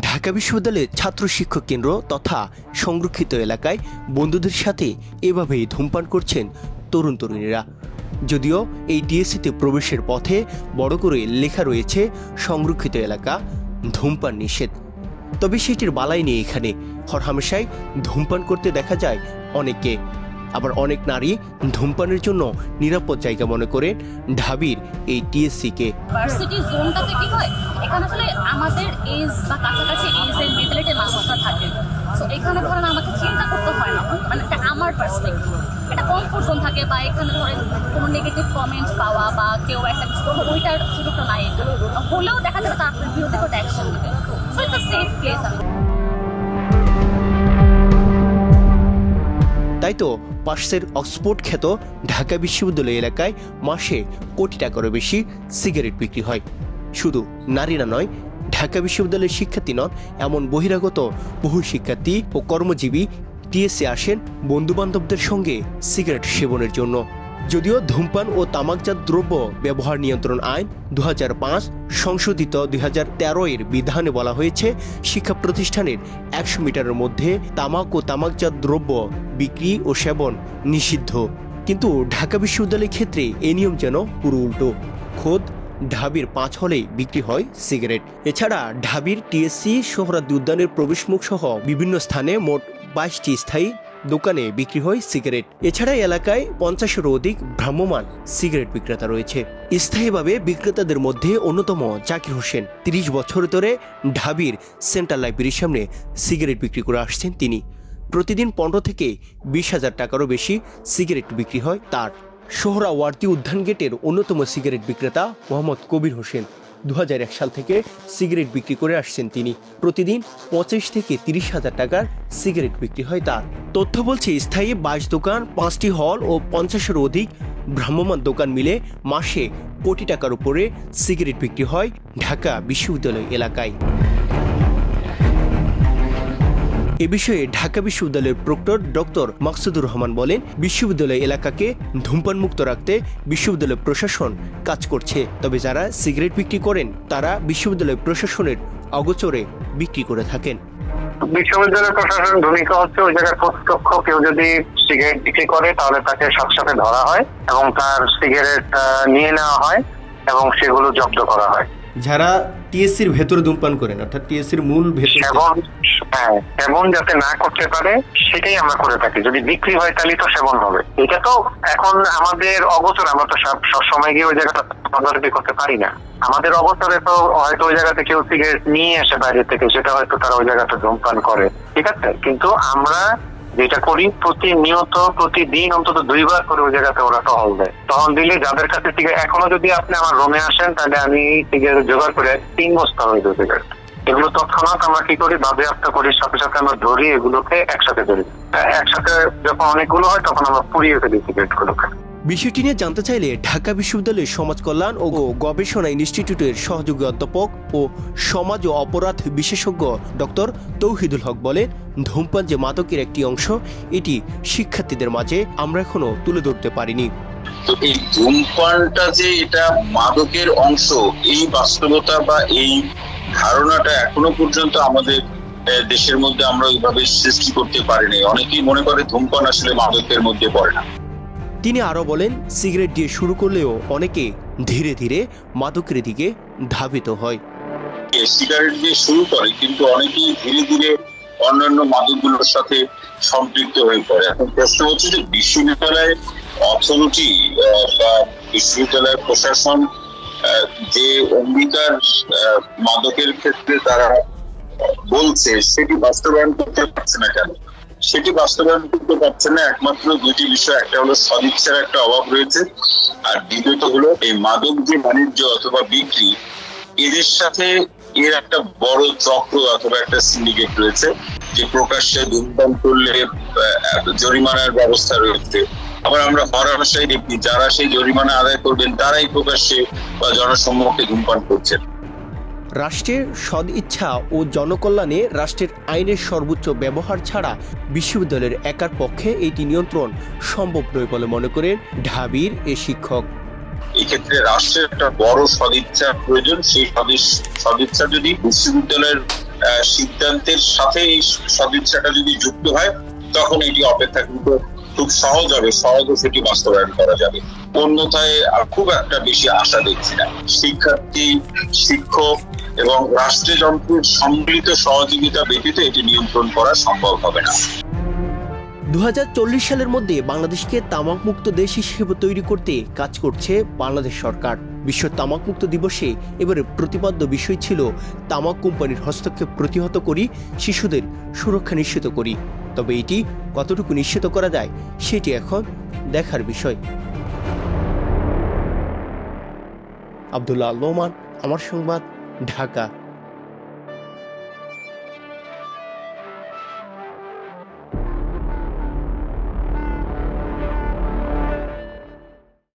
ঢাকা বিশ্ববিদ্যালয়ের ছাত্র শিক্ষক কেন্দ্র তথা সংরক্ষিত এলাকায় বন্ধুদের সাথে এভাবেই ধূমপান করছেন তরুণ তরুণীরা। যদিও এই ডিএসসিতে প্রবেশের পথে বড় করে লেখা রয়েছে, সংরক্ষিত এলাকা, ধূমপান নিষেধ। তবে সেটির বালাই নেই এখানে। হরহামেশাই ধূমপান করতে দেখা যায় অনেককে। আবার অনেক নারী ধূমপানের জন্য নিরাপদ জায়গা মনে করেন ঢাবির এই টিএসসিকে। ভার্সিটি জোনটাতে কি হয়? এখানে আসলে আমাদের এজ বা কাছাকাছি এজের মেন্টালিটির মানুষরা থাকে সো এখানে ধরেন আমাকে চিন্তা করতে হয় না। মানে আমার পার্সপেক্টিভ এটা কমফোর্ট জোন থাকে বা এখানে ধরেন কোনো নেগেটিভ কমেন্ট পাওয়া বা কেউ একটা কিছু করব ওইটার সুযোগটা নাই। হলেও দেখা যাবে তার বিরুদ্ধে কোনো অ্যাকশন নেবে সো ইটস সেফ প্লেস আমি তো পার্সের অক্সফোর্ড খ্যাত ঢাকা বিশ্ববিদ্যালয় এলাকায় মাসে কোটি টাকারও বেশি সিগারেট বিক্রি হয়। শুধু নারীরা নয়, ঢাকা বিশ্ববিদ্যালয়ের শিক্ষার্থী নন, এমন বহিরাগত বহু শিক্ষার্থী ও কর্মজীবী টিএসএ আসেন বন্ধুবান্ধবদের সঙ্গে সিগারেট সেবনের জন্য। যদিও ধূমপান ও তামাকজাত দ্রব্য ব্যবহার নিয়ন্ত্রণ আইন দু হাজার পাঁচ সংশোধিত দুই এর বিধানে বলা হয়েছে, শিক্ষা প্রতিষ্ঠানের একশো মিটারের মধ্যে তামাক ও তামাকজাত দ্রব্য বিক্রি ও সেবন নিষিদ্ধ। কিন্তু ঢাকা বিশ্ববিদ্যালয়ের ক্ষেত্রে এ নিয়ম যেন পুরো উল্টো। খোদ ঢাবির পাঁচ হলেই বিক্রি হয় সিগারেট। এছাড়া ঢাবির টিএসসি সোহরাদ্দি উদ্যানের প্রবেশমুখ সহ বিভিন্ন স্থানে মোট বাইশটি স্থায়ী দোকানে বিক্রি হয় সিগারেট। এছাড়া এলাকায় পঞ্চাশেরও অধিক ভ্রাম্যমান সিগারেট বিক্রেতা রয়েছে। স্থায়ীভাবে বিক্রেতাদের মধ্যে অন্যতম জাকির হোসেন। তিরিশ বছর ধরে ঢাবির সেন্ট্রাল লাইব্রেরির সামনে সিগারেট বিক্রি করে আসছেন তিনি। প্রতিদিন পনেরো থেকে বিশ হাজার টাকারও বেশি সিগারেট বিক্রি হয় তার। সোহরাওয়ার্দী উদ্যান গেটের অন্যতম সিগারেট বিক্রেতা মোহাম্মদ কবির হোসেন। দু হাজার এক সাল থেকে সিগারেট বিক্রি করে আসছেন তিনি। প্রতিদিন পঁচিশ থেকে তিরিশ হাজার টাকার সিগারেট বিক্রি হয় তার। তথ্য বলছে, স্থায়ী বাইশ দোকান, পাঁচটি হল ও পঞ্চাশের অধিক ভ্রাম্যমান দোকান মিলে মাসে কোটি টাকার উপরে সিগারেট বিক্রি হয় ঢাকা বিশ্ববিদ্যালয় এলাকায়। এ বিষয়ে ঢাকা বিশ্ববিদ্যালয়ের প্রক্টর ডক্টর মাকসুদুর রহমান বলেন বিশ্ববিদ্যালয় এলাকাকে ধূমপান মুক্ত রাখতে বিশ্ববিদ্যালয় প্রশাসন কাজ করছে। তবে যারা সিগারেট বিক্রি করেন তারা বিশ্ববিদ্যালয় প্রশাসনের অগোচরে বিক্রি করে থাকেন। বিশ্ববিদ্যালয় প্রশাসনের ভূমিকা হচ্ছে ওই জায়গায় প্রত্যক্ষ কেউ যদি সিগারেট বিক্রি করে তাহলে তাকে সাথে ধরা হয় এবং তার সিগারেট নিয়ে নেওয়া হয় এবং সেগুলো জব্দ করা হয়। যারা টিএসসির ভেতরে ধূমপান করেন, অর্থাৎ টিএসসির মূল ভেতর হ্যাঁ সেবন যাতে না করতে পারে, সেটাই আমরা করে থাকি। যদি বিক্রি হয় তাহলে তো সেবন হবে। এটা তো এখন আমাদের অগোচর, আমরা তো সব সবসময় গিয়ে ওই জায়গাটা করতে পারি না। আমাদের অগোচরে তো হয়তো ওই জায়গাতে কেউ সিগারেট নিয়ে আসে বাইরে থেকে, সেটা হয়তো তারা ওই জায়গাতে ধূমপান করে। ঠিক আছে? কিন্তু আমরা যেটা করি প্রতিনিয়ত, প্রতিদিন অন্তত দুইবার করে ওই জায়গাতে ওরা টহল দেয়। টহল দিলে যাদের কাছে টিকা এখনও যদি আপনি আমার রুমে আসেন, তাহলে আমি টিকিট জোগাড় করে তিন বস্তা হয়ে দু টিকিট এগুলো তৎক্ষণাৎ আমরা কি করি? বাদে বাজেয়াপ্ত করি, সাথে সাথে আমরা ধরি, এগুলোকে একসাথে ধরি। একসাথে যখন অনেকগুলো হয়, তখন আমরা পুড়িয়ে ফেলি টিকিট গুলোকে বিষয়টি নিয়ে জানতে চাইলে ঢাকা বিশ্ববিদ্যালয়ের সমাজ কল্যাণ ও গবেষণা ইনস্টিটিউটের সহযোগী অধ্যাপক ও সমাজ ও অপরাধ বিশেষজ্ঞ ডক্টর তৌহিদুল হক বলে ধূমপান যে মাদকের একটি অংশ, এটি শিক্ষার্থীদের মাঝে আমরা এখনও তুলে ধরতে পারিনি। তো এই ধূমপানটা যে এটা মাদকের অংশ, এই বাস্তবতা বা এই ধারণাটা এখনও পর্যন্ত আমাদের দেশের মধ্যে আমরা ওইভাবে সৃষ্টি করতে পারিনি। অনেকেই মনে করে ধূমপান আসলে মাদকের মধ্যে পড়ে না। তিনি আরও বলেন, সিগারেট দিয়ে শুরু করলেও অনেকে ধীরে ধীরে মাদকের দিকে ধাবিত হয়। সিগারেট দিয়ে শুরু করে, কিন্তু অনেকেই ধীরে ধীরে অন্যান্য মাদকগুলোর সাথে সম্পৃক্ত হয়ে পড়ে। এখন প্রশ্ন হচ্ছে যে বিশ্ববিদ্যালয় অথরিটি বা বিশ্ববিদ্যালয়ের প্রশাসন যে অঙ্গীকার মাদকের ক্ষেত্রে তারা বলছে, সেটি বাস্তবায়ন করতে পারছে না কেন? সেটি বাস্তবায়ন করতে পারছে না একমাত্র দুটি বিষয়। একটা হলো সদিচ্ছার একটা অভাব রয়েছে, আর দ্বিতীয়ত হলো এই মাদক যে বাণিজ্য অথবা বিক্রি, এদের সাথে এর একটা বড় চক্র অথবা একটা সিন্ডিকেট রয়েছে, যে প্রকাশ্যে ধূমপান করলে জরিমানার ব্যবস্থা রয়েছে। আবার আমরা হরহামেশাই দেখি, যারা সেই জরিমানা আদায় করবেন, তারাই প্রকাশ্যে বা জনসম্মুখে ধূমপান করছেন। রাষ্ট্রের সদ ইচ্ছা ও জনকল্যাণে রাষ্ট্রের আইনের সর্বোচ্চ ব্যবহার ছাড়া বিশ্ববিদ্যালয়ের একার পক্ষে এটি নিয়ন্ত্রণ সম্ভব নয় বলে মনে করেন ঢাবির এ শিক্ষক। এক্ষেত্রে রাষ্ট্রের একটা বড় সদিচ্ছা প্রয়োজন। সেই সদিচ্ছ- সদিচ্ছা যদি বিশ্ববিদ্যালয়ের সিদ্ধান্তের সাথে এই সদিচ্ছাটা যদি যুক্ত হয়, তখন এটি অপেক্ষাকৃত খুব সহজ হবে, সহজে সেটি বাস্তবায়ন করা যাবে। অন্যথায় আর খুব একটা বেশি আশা দেখছি না। শিক্ষার্থী, শিক্ষক এবং রাষ্ট্রযন্ত্রের সম্মিলিত সহযোগিতা ব্যতীত এটি নিয়ন্ত্রণ করা সম্ভব হবে না। দু সালের মধ্যে বাংলাদেশকে তামাকমুক্ত দেশ হিসেবে তৈরি করতে কাজ করছে বাংলাদেশ সরকার। বিশ্ব তামাকমুক্ত দিবসে এবারে প্রতিপাদ্য বিষয় ছিল, তামাক কোম্পানির হস্তক্ষেপ প্রতিহত করি, শিশুদের সুরক্ষা নিশ্চিত করি। তবে এটি কতটুকু নিশ্চিত করা যায়, সেটি এখন দেখার বিষয়। আবদুল্লাহ লোমান, আমার সংবাদ, ঢাকা।